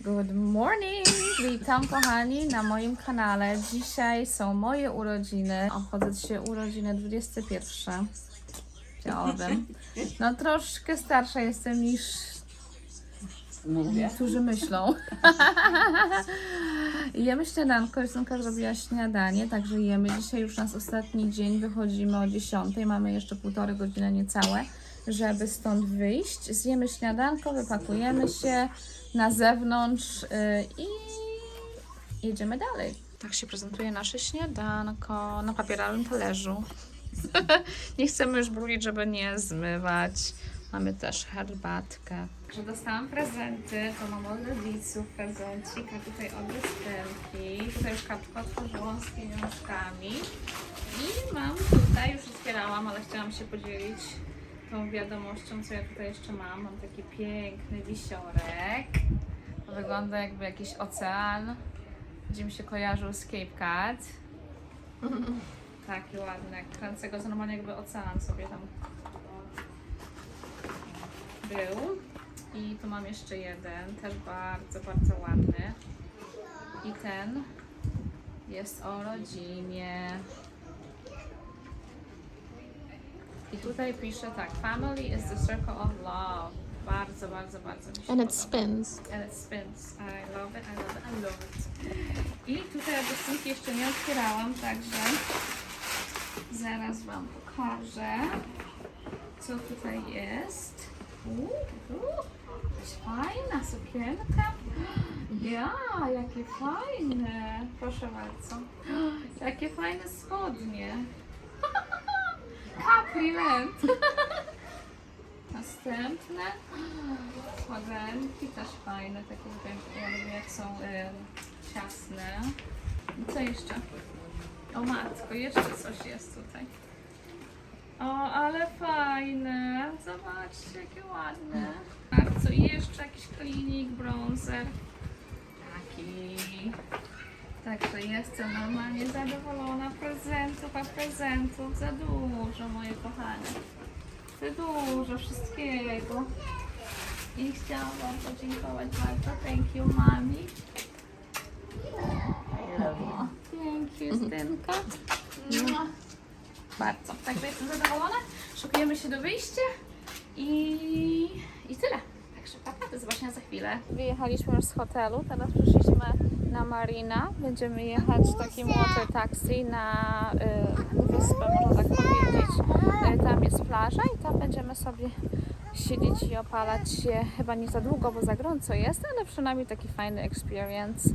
Good morning! Witam kochani na moim kanale. Dzisiaj są moje urodziny. Obchodzę dzisiaj urodziny 21. Chciałabym. No troszkę starsza jestem niż Mówię. niektórzy myślą. jemy śniadanko, Justynka zrobiła śniadanie, także jemy. Dzisiaj już nas ostatni dzień, wychodzimy o 10. Mamy jeszcze półtorej godziny niecałe, żeby stąd wyjść. Zjemy śniadanko, wypakujemy się na zewnątrz yy, i jedziemy dalej. Tak się prezentuje nasze śniadanko na papierowym talerzu. nie chcemy już brudzić, żeby nie zmywać. Mamy też herbatkę. Że dostałam prezenty, to mam od rodziców prezencik, a tutaj od występki. Tutaj już kartkę otworzyłam z pieniążkami. I mam tutaj, już otwierałam, ale chciałam się podzielić tą wiadomością, co ja tutaj jeszcze mam. Mam taki piękny wisiorek. To wygląda jakby jakiś ocean, gdzie mi się kojarzył z Cape Cod. Taki ładny, kręcę go, normalnie jakby ocean sobie tam był. I tu mam jeszcze jeden, też bardzo, bardzo ładny. I ten jest o rodzinie. I tutaj pisze tak, family is the circle of love. Bardzo, bardzo, bardzo mi się And podoba. it spins. And it spins. I love it, I love it, I love it. I tutaj obecniki jeszcze nie otwierałam, także zaraz Wam pokażę, co tutaj jest. Uuu, jakaś fajna sukienka. Ja, jakie fajne. Proszę bardzo. Jakie fajne spodnie. Kaprilet. Następne łaganki też fajne, takie tutaj, ja lubię jak są y, ciasne. I co jeszcze? O matko, jeszcze coś jest tutaj. O, ale fajne. Zobaczcie, jakie ładne. Bardzo. Jeszcze jakiś klinik, bronzer. Taki. Także jestem normalnie zadowolona. Prezentów, a prezentów za dużo, moje kochane. Za dużo wszystkiego. I chciałam Wam podziękować bardzo. Thank you, mami. O, Thank you, Stynka. Mua. Bardzo. Także jestem zadowolona. Szykujemy się do wyjścia i, i tyle. Także papa, do zobaczenia za chwilę. Wyjechaliśmy już z hotelu, teraz przyszliśmy na Marina. Będziemy jechać takim water taxi na y, wyspę, można tak powiedzieć. Y, tam jest plaża i tam będziemy sobie siedzieć i opalać się. Chyba nie za długo, bo za gorąco jest, ale przynajmniej taki fajny experience.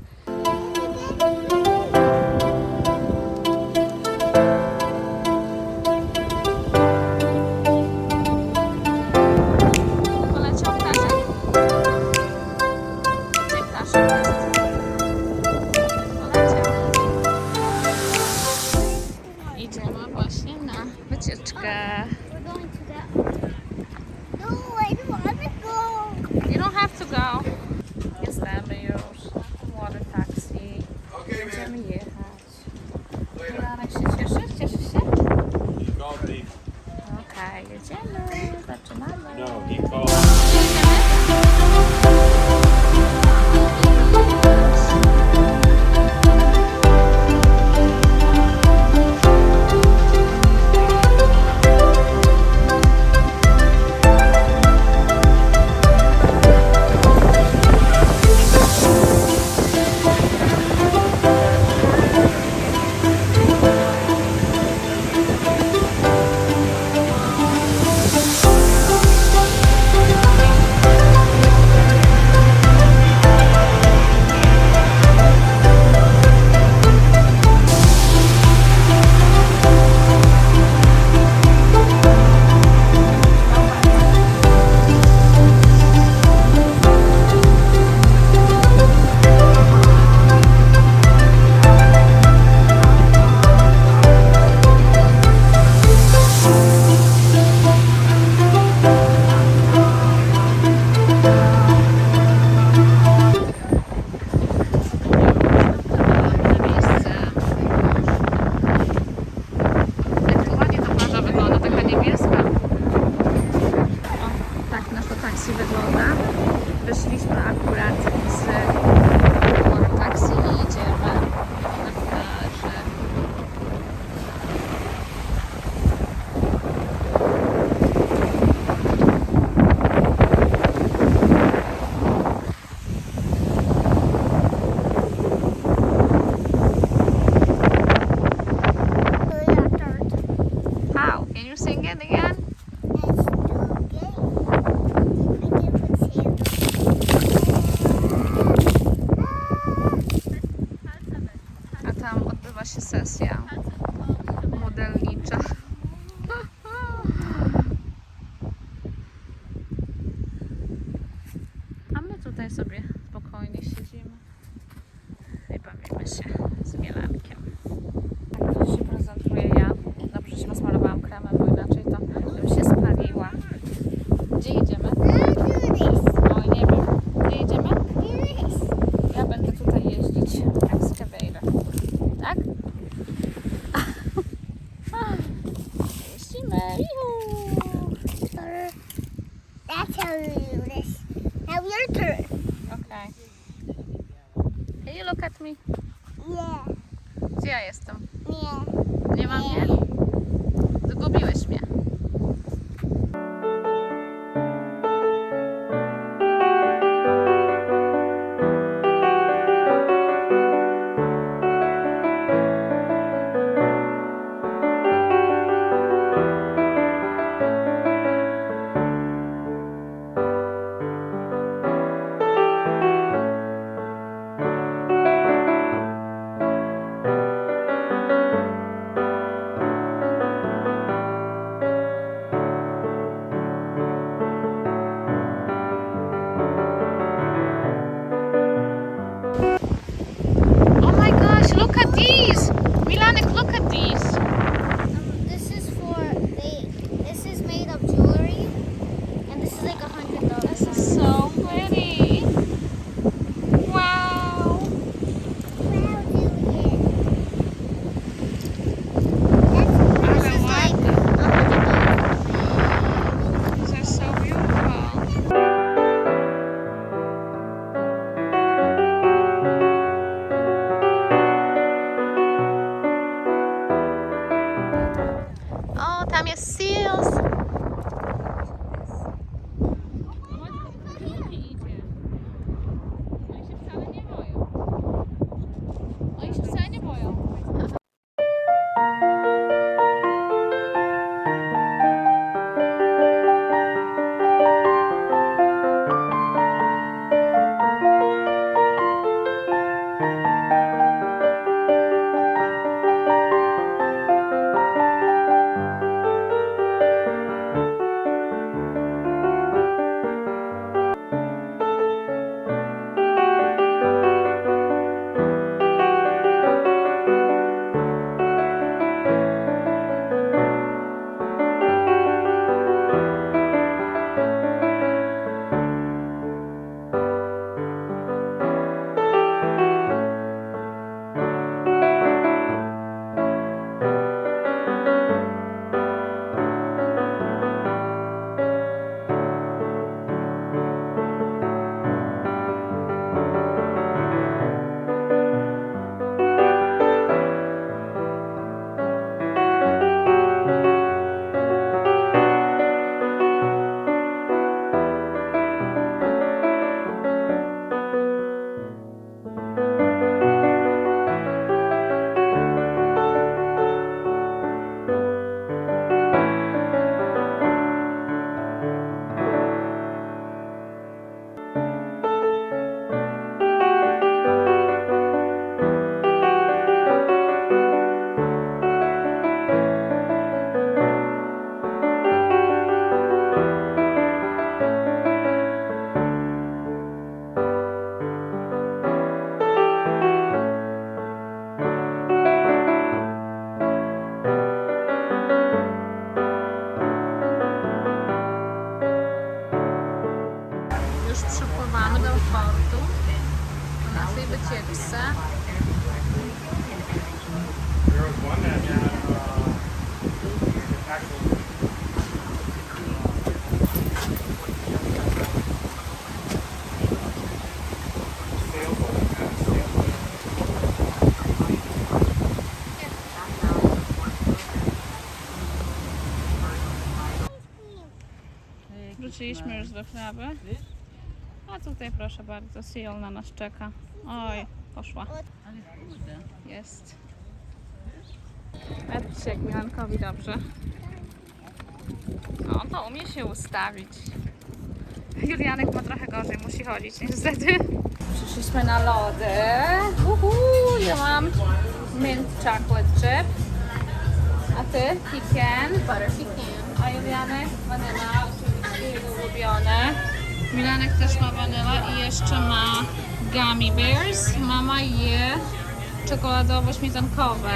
taksi wygląda. Wyszliśmy akurat z taksi i jedziemy tam odbywa się sesja modelnicza. How you this. Now your turn. Okay. Can you look at me? Yeah. Gdzie ja jestem? Yeah. Nie ma mnie? Zgubiłeś Wróciliśmy już do Kraby. A tutaj proszę bardzo, Seal na nas czeka. Oj, poszła. Jest. Patrzcie, jak Milankowi dobrze. O, to umie się ustawić. Julianek ma trochę gorzej, musi chodzić niestety. Przyszliśmy na lody. Uhu, ja mam mint chocolate chip. A ty? Pecan. Butter pecan. A Julianek? Oczywiście ulubione. Milanek też ma vanilla i jeszcze ma gummy bears. Mama je czekoladowo-śmietankowe.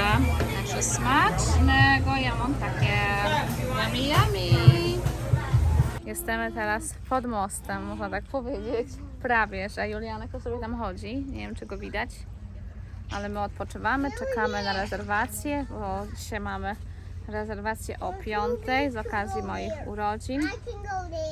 Także smacznego, ja mam takie yummy yummy. Jesteśmy teraz pod mostem, można tak powiedzieć. Prawie, że Julianek to sobie tam chodzi. Nie wiem, czy go widać. Ale my odpoczywamy, czekamy na rezerwację, bo dzisiaj mamy rezerwację o 5 z okazji moich urodzin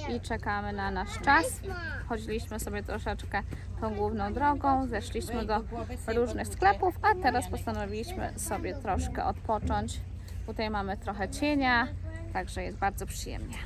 I czekamy na nasz czas. Chodziliśmy sobie troszeczkę tą główną drogą, zeszliśmy do różnych sklepów, a teraz postanowiliśmy sobie troszkę odpocząć. Tutaj mamy trochę cienia, także jest bardzo przyjemnie.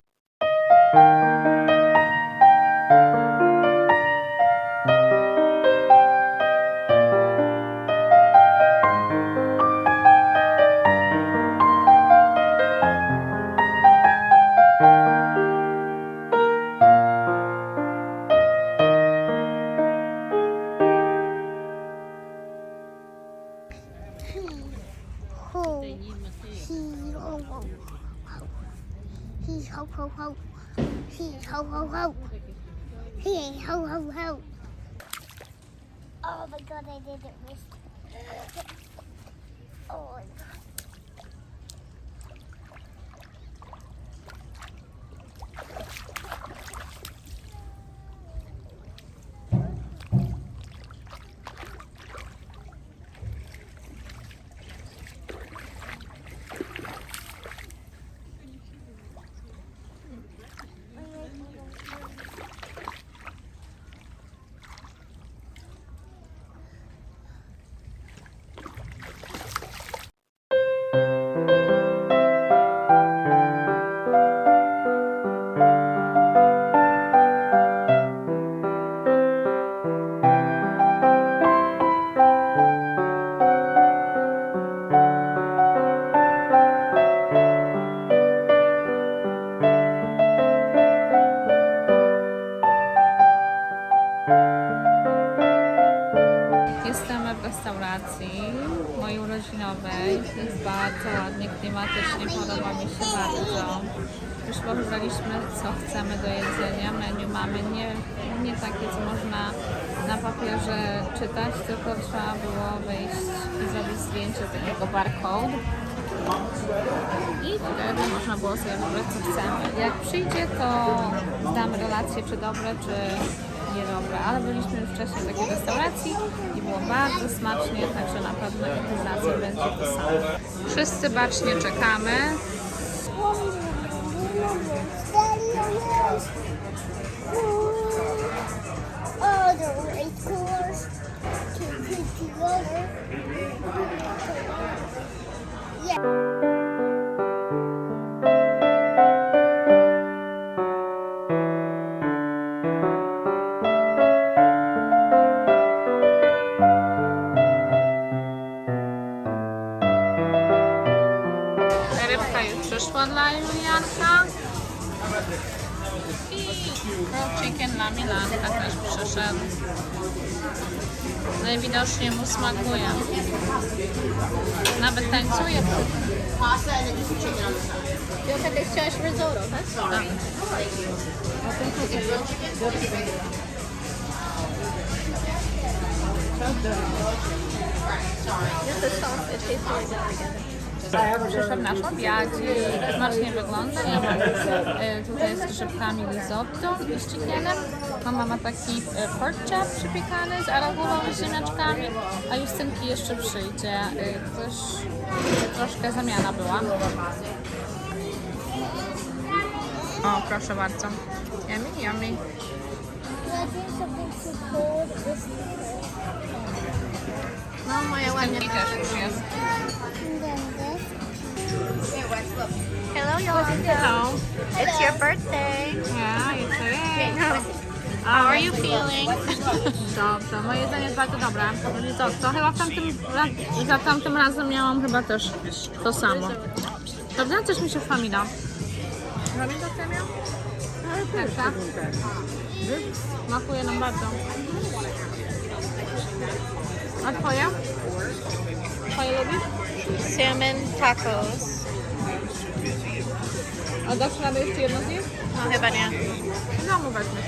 Ho ho ho. He ho ho ho. Oh my god, I didn't miss. Mojej urodzinowej. Jest bardzo ładnie, klimatycznie, podoba mi się bardzo. Już co chcemy do jedzenia. Menu mamy nie, nie takie, co można na papierze czytać, tylko trzeba było wyjść i zrobić zdjęcie takiego barcode. I wtedy można było sobie wybrać co chcemy. Jak przyjdzie, to damy relację, czy dobre, czy niedobre. Ale byliśmy już wcześniej w takiej restauracji i było bardzo smacznie, także na pewno razem będzie to samo. Wszyscy bacznie czekamy. Yeah. I grilled chicken dla Milanka też przyszedł. Najwidoczniej mu smakuje. Nawet tańcuje. Piotrek, chciałaś risotto, tak? Just the sauce, it tastes really good together. Przyszedł nasz obiadzik. Smacznie wygląda. Ja mam e, tutaj z grzybkami risotto i z chickenem. Mama ma taki e, pork chop przypiekany z arugulą i ziemniaczkami, a Justynki jeszcze przyjdzie. E, troszkę zamiana była. O, proszę bardzo. Yummy, yummy. No, moja ładnie. Justynki też już jest. Hello, Yolanda. Hello. It's your birthday. Yeah, you too. How are you feeling? Dobrze, moje jedzenie jest bardzo dobre. Risotto. Chyba w tamtym, za tamtym razem miałam chyba też to samo. Prawda? Coś mi się. Robisz to co miał? Tak, tak. Smakuje nam bardzo. A twoje? Twoje lubisz? Salmon tacos. A dasz radę jeszcze jedno zjeść? No chyba nie. No, mu weźmiesz.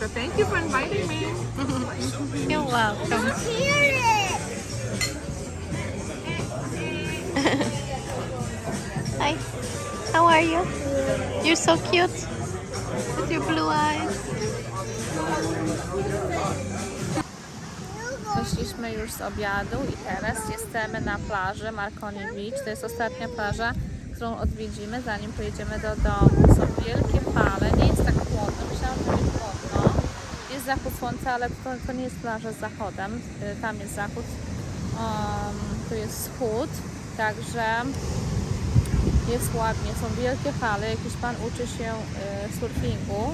So thank you for inviting me. You're welcome. Hi. How are you? You're so cute. With your blue eyes. Wyszliśmy już z obiadu i teraz jesteśmy na plaży Marconi Beach. To jest ostatnia plaża, którą odwiedzimy, zanim pojedziemy do domu. Są wielkie fale, nie jest tak chłodno. Myślałam, że będzie chłodno. Jest zachód słońca, ale to, to nie jest plaża z zachodem. Y, Tam jest zachód, um, tu jest wschód, także jest ładnie. Są wielkie fale. Jakiś pan uczy się y, surfingu.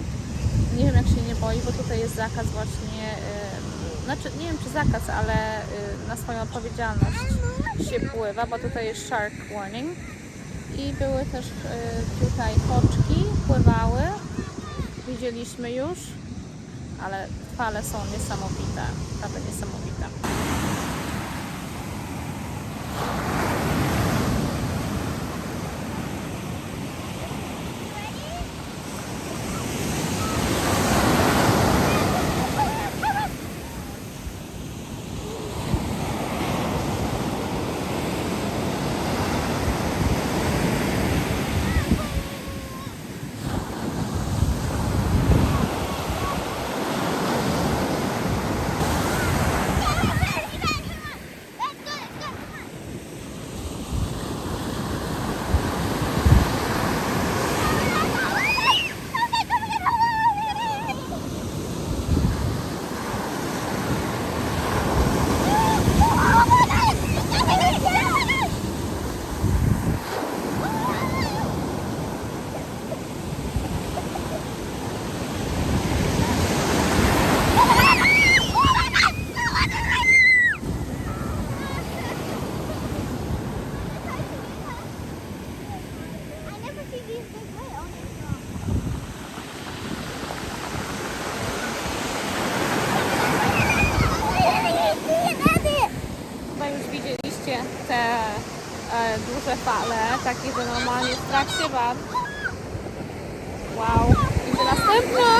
Nie wiem jak się nie boi, bo tutaj jest zakaz właśnie, y, znaczy nie wiem czy zakaz, ale y, na swoją odpowiedzialność się pływa, bo tutaj jest shark warning. I były też y, tutaj koczki, pływały, widzieliśmy już, ale fale są niesamowite, naprawdę niesamowite. I never see these this way. Oh my god. Chyba już widzieliście te e, duże takie, że normalnie w trakcie wam. Wow, idzie następna!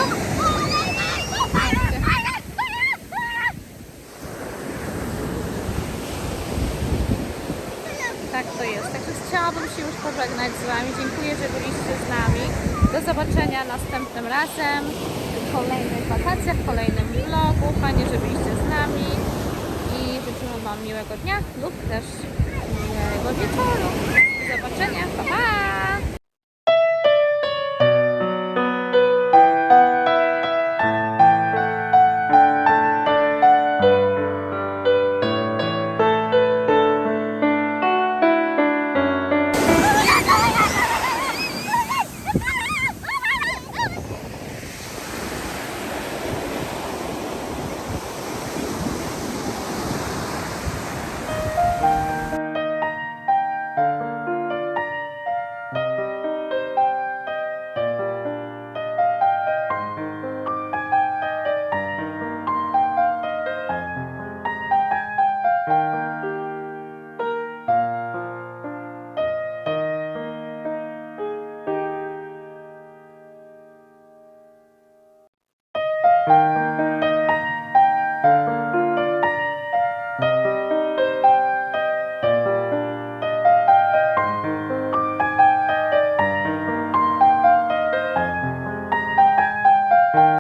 Tak to jest. Także chciałabym się już pożegnać z Wami. Dziękuję, że byliście z nami. Do zobaczenia następnym razem w kolejnych wakacjach, w kolejnym vlogu. Fajnie, że byliście z nami i życzymy Wam miłego dnia lub też miłego wieczoru. Zobaczenia. Pa, pa!